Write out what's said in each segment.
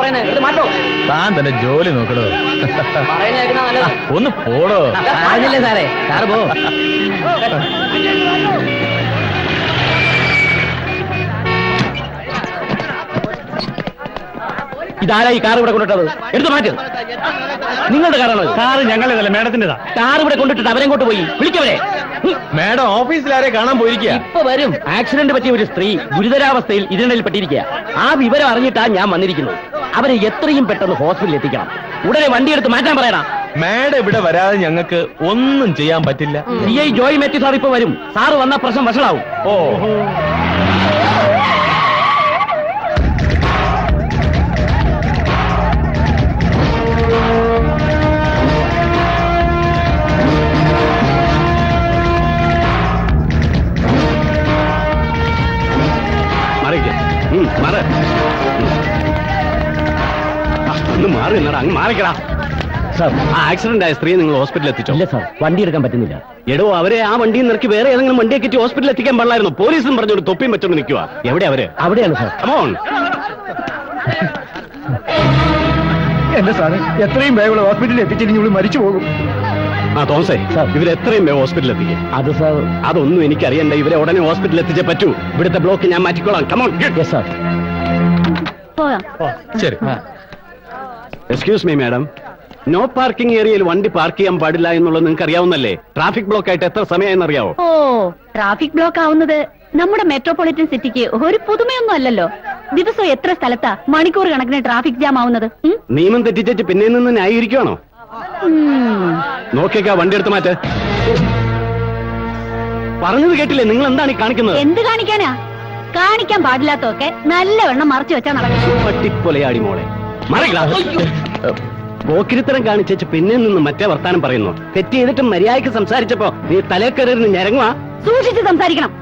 പറയുന്നത് ഇത് മാറ്റോ? താൻ തന്നെ ജോലി നോക്കടോ. പറയുന്നത് ഒന്ന് പോടോ. പറഞ്ഞില്ലേ സാറേ? സാറ് പോ. ഇതാരാ ഈ കാർ ഇവിടെ കൊണ്ടിട്ടത് എടുത്തു മാറ്റ്. നിങ്ങളുടെ കാറാണോ കാറ് ഞങ്ങളേതല്ല മേഡത്തിന്റെതാ കാർ ഇവിടെ കൊണ്ടിട്ടിട്ട് അവരെ കൊണ്ട് പോയി വിളിക്കവരെ മേഡം ഓഫീസിൽ ആരെ കാണാൻ പോയിരിക്കുക. ഇപ്പൊ വരും. ആക്സിഡന്റ് പറ്റിയ ഒരു സ്ത്രീ ഗുരുതരാവസ്ഥയിൽ ഇതിനിടയിൽ പെട്ടിരിക്കുക. ആ വിവരം അറിഞ്ഞിട്ടാ ഞാൻ വന്നിരിക്കുന്നത്. അവരെ എത്രയും പെട്ടെന്ന് ഹോസ്പിറ്റലിൽ എത്തിക്കണം. ഉടനെ വണ്ടി എടുത്ത് മാറ്റാൻ പറയണം. മേഡം ഇവിടെ വരാതെ ഞങ്ങൾക്ക് ഒന്നും ചെയ്യാൻ പറ്റില്ല. C I Joy Metty sir ഇപ്പൊ വരും. സാറ് വന്ന പ്രശ്നം വഷളാവും. ഓ. മാറി നിന്നടാ അങ്ങ് മാറിക്കടാ. സാർ. ആ ആക്സിഡന്റ് ആയ സ്ത്രീയെ നിങ്ങൾ ഹോസ്പിറ്റലിൽ എത്തിച്ചോ? ഇല്ല സാർ വണ്ടി എടുക്കാൻ പറ്റുന്നില്ല. എടോ അവരെ ആ വണ്ടിയിൽ നിറക്കി വേറെ ഏതെങ്കിലും വണ്ടിയെ കയറ്റി ഹോസ്പിറ്റലിൽ എത്തിക്കാൻ പാടില്ലായിരുന്നു. പോലീസും പറഞ്ഞൊരു തൊപ്പിയും വെച്ചോണ്ട് നിൽക്കുക എവിടെ അവർ? അവിടെയാണ് സാർ. കമോൺ എന്റെ സാറ് എത്രയും വേഗം ഹോസ്പിറ്റലിൽ എത്തിച്ചില്ലെങ്കിൽ ഇവിടെ മരിച്ചു പോകും. ആ തോമസേ സാർ. ഇവരെ എത്രയും വേഗം ഹോസ്പിറ്റലിൽ എത്തിക്കും. അത് സാർ. അതൊന്നും എനിക്കറിയണ്ട. ഇവരെ ഉടനെ ഹോസ്പിറ്റലിൽ എത്തിച്ചേ പറ്റൂ. ഇവിടുത്തെ ബ്ലോക്ക് ഞാൻ മാറ്റിക്കോളാം. കമോൺ ശരി. Excuse me madam no parking ഏരിയയിൽ വണ്ടി പാർക്ക് ചെയ്യാൻ പാടില്ല എന്നുള്ളത് നിങ്ങൾക്ക് അറിയാവുന്നല്ലേ? ട്രാഫിക് ബ്ലോക്ക് ആയിട്ട് എത്ര സമയമായെന്ന് അറിയാവോ? ഓ ട്രാഫിക് ബ്ലോക്ക് ആവുന്നത് നമ്മുടെ മെട്രോപൊളിറ്റൻ സിറ്റിക്ക് ഒരു പുതുമയൊന്നും അല്ലല്ലോ. ദിവസം എത്ര സ്ഥലത്താ മണിക്കൂർ കണക്കിന് ട്രാഫിക് ജാം ആവുന്നത്? നിയമം തെറ്റിച്ചു പിന്നെ നിന്ന് ന്യായീകരിക്കുവാണോ. നോക്കിയേക്കാ വണ്ടി എടുത്ത് മാറ്റ. പറഞ്ഞത് കേട്ടില്ലേ? നിങ്ങൾ എന്താണ് ഈ കാണിക്കുന്നത്? എന്ത് കാണിക്കാനാ? കാണിക്കാൻ പാടില്ലാത്തൊക്കെ നല്ലവണ്ണം മറച്ചു വെച്ചാ നടക്കും. പട്ടിപ്പൊലയാടി മോളെ. പോക്കിരിത്തരം കാണിച്ചു പിന്നെ നിന്ന് മറ്റേ വർത്താനം പറയുന്നു. തെറ്റ് ചെയ്തിട്ട് മര്യാദയ്ക്ക് സംസാരിച്ചപ്പോ നീ തലേക്കറിയിരുന്ന് ഞരങ്ങുവാ? സൂക്ഷിച്ച് സംസാരിക്കണം.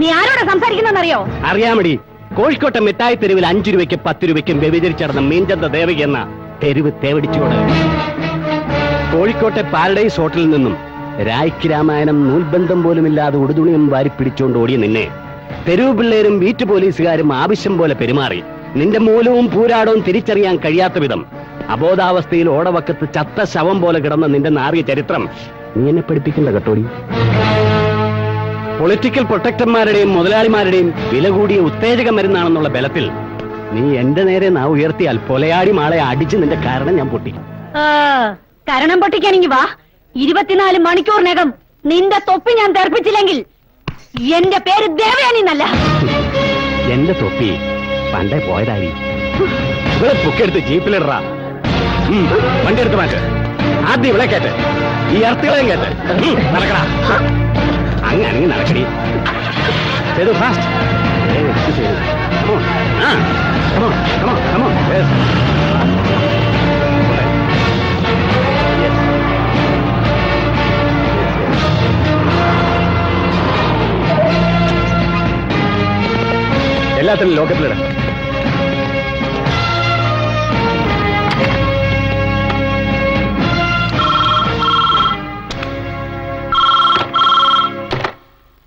നീ ആരോടാ സംസാരിക്കുന്നറിയോ അറിയാമടി. കോഴിക്കോട്ടെ മിഠായി തെരുവിൽ അഞ്ചു രൂപയ്ക്ക് പത്ത് രൂപയ്ക്കും വ്യഭിചരിച്ചടന്ന മീൻചന്ത ദേവകി എന്ന തെരുവ് തേവടിച്ചുകൊണ്ട് കോഴിക്കോട്ടെ പാരഡൈസ് ഹോട്ടലിൽ നിന്നും രായ്ക്ക് രാമായണം നൂൽബന്ധം പോലുമില്ലാതെ ഉടുതുണിയും വാരി പിടിച്ചുകൊണ്ട് ഓടിയ നിന്നെ തെരുവ് പിള്ളേരും വീറ്റ് പോലീസുകാരും ആവശ്യം പോലെ പെരുമാറി. നിന്റെ മൂലവും പൂരാടവും തിരിച്ചറിയാൻ കഴിയാത്ത വിധം അബോധാവസ്ഥയിൽ ഓടവക്കത്ത് ചത്ത ശവം പോലെ കിടന്ന നിന്റെ നാറിയ ചരിത്രം നീ എന്നെ പഠിപ്പിക്കണ്ട കട്ടോടി. പൊളിറ്റിക്കൽ പ്രൊട്ടക്ടർമാരുടെയും മുതലാളിമാരുടെയും വില കൂടിയ ഉത്തേജക മരുന്നാണെന്നുള്ള ബലത്തിൽ നീ എന്റെ നേരെ നാ ഉയർത്തിയാൽ പൊലയാടി മാളെ അടിച്ച് നിന്റെ കാരണം ഞാൻ പൊട്ടി. കരണം പൊട്ടിക്കാനെങ്കി വാ. ഇരുപത്തിനാല് മണിക്കൂറിനകം നിന്റെ തൊപ്പി ഞാൻ തർപ്പിച്ചില്ലെങ്കിൽ എന്റെ പേര് ദേവയാനി എന്നല്ല. എന്റെ തൊപ്പി പണ്ടേ പോയതായി. ഇവിടെ പൊക്കെടുത്ത് ജീപ്പിലിടറാ. വണ്ടി എടുത്ത് മാറ്റ്. ആദ്യം ഇവിടെ കേട്ട് ഈ അർത്ഥികളെയും കേട്ട് നടക്കടാ. അങ്ങ് അനങ്ങി നടക്കടി. ചെയ്തു ഫാസ്റ്റ് എല്ലാത്തിനും ലോക്കത്തിലിട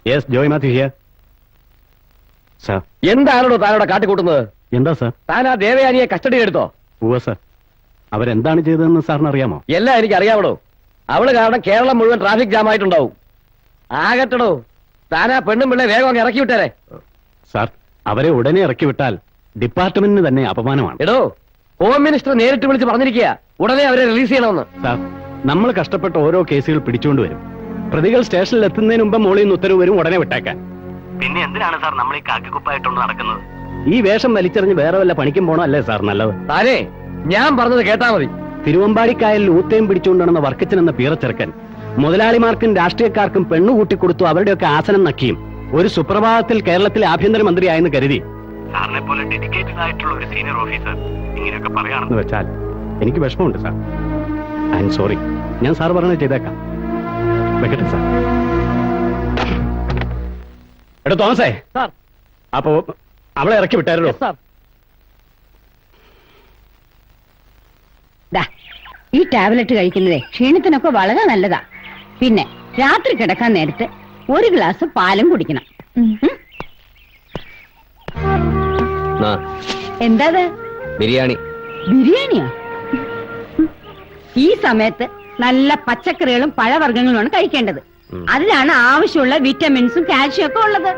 yes Joy Mathew here sir എന്താണോ താനോടെ കാട്ടിക്കൂട്ടുന്നത്? എന്താ സാർ താൻ ആ ദേവയാനിയെ കസ്റ്റഡിയിൽ എടുത്തോ? ഉവ സാർ അവരെന്താണ് ചെയ്തതെന്ന് സാറിന് അറിയാമോ? എല്ലാം എനിക്ക് അറിയാവടോ. അവൾ കാരണം കേരളം മുഴുവൻ ട്രാഫിക് ജാം ആയിട്ടുണ്ടാവും. ആകട്ടടോ. താനാ പെണ്ണും പിള്ളേ വേഗം അങ്ങ് ഇറക്കി വിട്ടേരെ. സാർ അവരെ ഉടനെ ഇറക്കി വിട്ടാൽ ഡിപ്പാർട്ട്മെന്റിന് തന്നെ അപമാനമാണ്. എടോ ഹോം മിനിസ്റ്റർ നേരിട്ട് വിളിച്ച് പറഞ്ഞിരിക്കുക ഉടനെ അവരെ റിലീസ് ചെയ്യണമെന്ന്. സാർ നമ്മൾ കഷ്ടപ്പെട്ട ഓരോ കേസുകൾ പിടിച്ചുകൊണ്ട് വരും. പ്രതികൾ സ്റ്റേഷനിൽ എത്തുന്നതിന് മുമ്പ് മോളിൽ നിന്ന് ഉത്തരവ് വരും ഉടനെ വിട്ടേക്കാൻ. പിന്നെ എന്തിനാണ് സാർ നമ്മൾ ഈ കാക്കിക്കുപ്പായിട്ടൊന്ന് നടക്കുന്നത്? ഈ വേഷം വലിച്ചെറിഞ്ഞ് വേറെ വല്ല പണിക്കും പോണോ അല്ലേ സാർ നല്ലത്? താനേ ഞാൻ പറഞ്ഞത് കേട്ടാ മതി. തിരുവമ്പാടിക്കായലിൽ ഊത്തയും പിടിച്ചുകൊണ്ടുവന്ന വർക്കച്ചൻ എന്ന പീറച്ചെറുക്കൻ. മുതലാളിമാർക്കും രാഷ്ട്രീയക്കാർക്കും പെണ്ണു കൂട്ടിക്കൊടുത്തു അവരുടെയൊക്കെ ആസനം നക്കിയും. ഒരു സുപ്രഭാതത്തിൽ കേരളത്തിലെ ആഭ്യന്തരമന്ത്രിയായെന്ന് കരുതി. സാറിനെ പോലെ ഡെഡിക്കേറ്റഡ് ആയിട്ടുള്ള ഒരു സീനിയർ ഓഫീസർ ഇങ്ങനെയൊക്കെ പറയാണെന്ന് വെച്ചാൽ എനിക്ക് വിഷമമുണ്ട് സാർ. ഐ എം സോറി ഞാൻ സാർ പറഞ്ഞത് ചെയ്തേക്കാം. വെക്കട്ടെ സാർ. എടോ തോമസേ. സാർ. അപ്പോ അവളെ ഇറക്കി വിട്ടായിരുന്നു? സാർ. ദാ, ഈ ടാബ്ലറ്റ് കഴിക്കുന്നതേ ക്ഷീണത്തിനൊക്കെ വളരെ നല്ലതാ. പിന്നെ രാത്രി കിടക്കാൻ നേരത്തെ ഒരു ഗ്ലാസ് പാലും കുടിക്കണം. ഉം. ആ എന്താ ബിരിയാണി. ബിരിയാണിയാ? ഈ സമയത്ത് നല്ല പച്ചക്കറികളും പഴവർഗങ്ങളുമാണ് കഴിക്കേണ്ടത്. അതിലാണ് ആവശ്യമുള്ള വിറ്റമിൻസും കാൽഷ്യം ഒക്കെ ഉള്ളത്.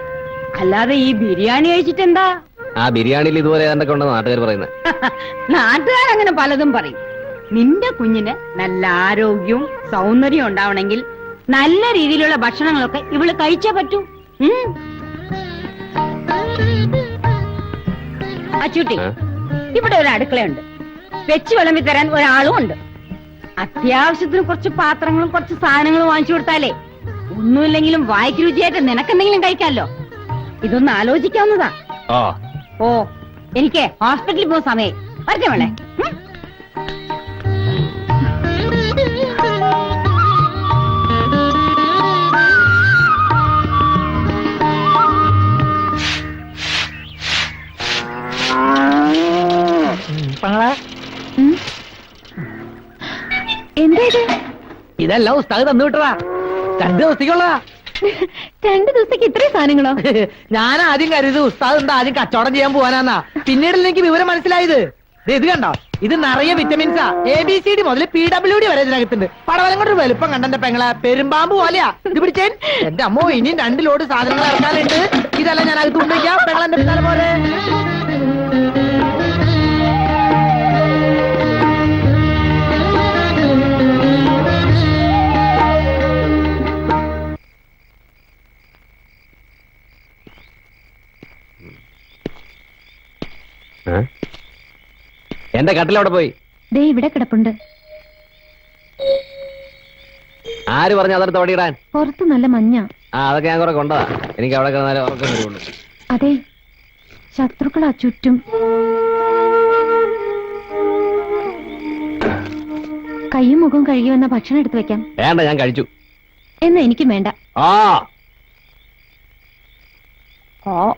അല്ലാതെ ഈ ബിരിയാണി കഴിച്ചിട്ട് എന്താ? ആ ബിരിയാണിയിൽ ഇതുപോലെ ഏതാണ്ടൊക്കെ ഉണ്ടെന്ന് നാട്ടുകാർ പറയുന്നത് നാട്ടുകാരങ്ങനെ പലതും പറയും. നിന്റെ കുഞ്ഞിന് നല്ല ആരോഗ്യവും സൗന്ദര്യവും ഉണ്ടാവണമെങ്കിൽ നല്ല രീതിയിലുള്ള ഭക്ഷണങ്ങളൊക്കെ ഇവൾ കഴിച്ചേ പറ്റൂ. ഉം. അച്ചൂട്ടി ഇവിടെ ഒരു അടുക്കളയുണ്ട്. വെച്ച് വിളമ്പി തരാൻ ഒരാളും ഉണ്ട്. അത്യാവശ്യത്തിന് കുറച്ച് പാത്രങ്ങളും കുറച്ച് സാധനങ്ങളും വാങ്ങിച്ചു കൊടുത്താലേ ഒന്നുമില്ലെങ്കിലും വായിക്ക് രുചിയായിട്ട് നിനക്കെന്തെങ്കിലും കഴിക്കാമല്ലോ. ഇതൊന്ന് ആലോചിക്കാവുന്നതാ. ഓ എനിക്ക് ഹോസ്പിറ്റലിൽ പോകുന്ന സമയം വരട്ടെ വേളെ ഇതെല്ലാം ഉസ്താദ് തന്നു വിട്ടതാ. രണ്ടു ദിവസത്തേക്കുള്ളതാ. രണ്ടു ദിവസത്തേക്ക് ഇത്രയും സാധനങ്ങളോ? ഞാൻ ആദ്യം കരുതി ഉസ്താദ് എന്താ ആദ്യം കച്ചവടം ചെയ്യാൻ പോവാനാന്നാ. പിന്നീട് എനിക്ക് വിവരം മനസ്സിലായത്. ഇത് കണ്ടോ? ഇത് നിറയെ വിറ്റമിൻസാ എ ബി സി ഡി മുതൽ പി ഡബ്ല്യു ഡി വരെ ഇതിനകത്തുണ്ട്. പടവലം കൊണ്ട് ഒരു വലുപ്പം കണ്ടെന്റെ പെങ്ങളെ. പെരുമ്പാമ്പ് പോലെയാ. ഇത് പിടിച്ചേൻ എന്റെ അമ്മോ ഇനിയും രണ്ട് ലോഡ് സാധനങ്ങൾ ഇറക്കാനുണ്ട്. ഇതെല്ലാം ഞാൻ അകത്ത് കൊണ്ടുവയ്ക്കാം പെങ്ങളെ പോലെ എന്റെ കട്ടിലവിടെ പോയി. ദേ ഇവിടെ കിടപ്പുണ്ട്. ആര് പറഞ്ഞു അതെടുത്ത് അവിടെ ഇടാൻ? പുറത്ത് നല്ല മഞ്ഞ. ആ അതൊക്കെ ഞാൻ കുറെ കൊണ്ടതാ. എനിക്ക് അവിടെ കിടന്നാലേ ഉറക്കം വരുള്ളൂ. അതെ ശത്രുക്കളാ ചുറ്റും. കൈയും മുഖവും കഴുകി വന്ന ഭക്ഷണം എടുത്തു വെക്കാം. വേണ്ട ഞാൻ കഴിച്ചു. എന്നാ എനിക്കും വേണ്ട. ആ. ഓ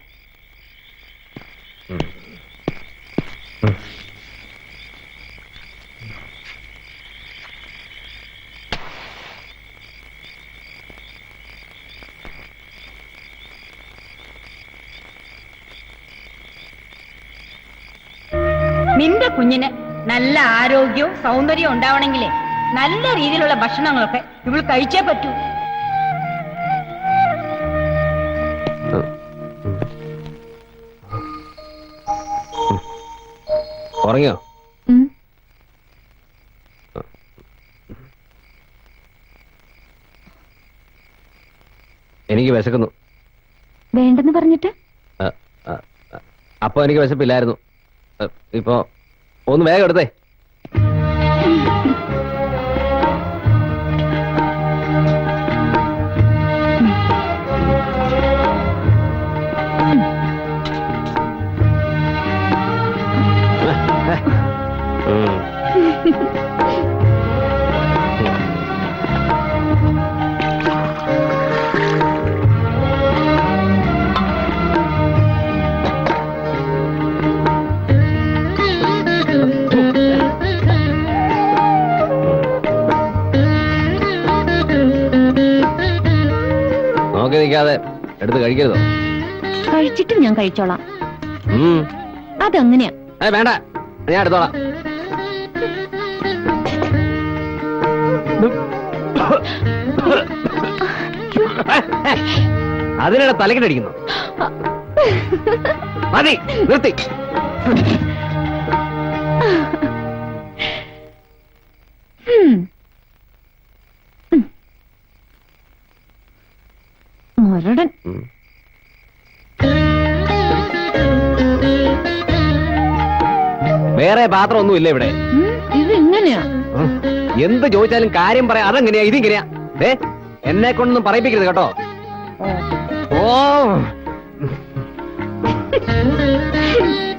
നിന്റെ കുഞ്ഞിന് നല്ല ആരോഗ്യവും സൗന്ദര്യവും ഉണ്ടാവണമെങ്കിലേ നല്ല രീതിയിലുള്ള ഭക്ഷണങ്ങളൊക്കെ ഇവൾ കഴിച്ചേ പറ്റൂ. ഉറങ്ങിയോ? എനിക്ക് വിശക്കുന്നു. വേണ്ടെന്ന് പറഞ്ഞിട്ട്. അപ്പൊ എനിക്ക് വിശപ്പില്ലായിരുന്നു. ഇപ്പൊ ഒന്ന് വേഗം എടുത്തേ. നോക്കി നിൽക്കാതെ എടുത്ത് കഴിക്കരുതോ? കഴിച്ചിട്ടും ഞാൻ കഴിച്ചോളാം. അതെങ്ങനെയാ? വേണ്ട. ഞാൻ എടുത്തോളാം. അതിനിടെ തലക്കിട്ടടിക്കുന്നു. മതി നിർത്തി. മുരടൻ. വേറെ പാത്രം ഒന്നും ഇല്ല ഇവിടെ. ഇതെങ്ങനെയാ? ഇത് എങ്ങനെയാ എന്ത് ചോദിച്ചാലും കാര്യം പറയാം അതെങ്ങനെയാ? ഇതിങ്ങനെയാ. ഏ എന്നെ കൊണ്ടൊന്നും പറയിപ്പിക്കരുത് കേട്ടോ. ഓ.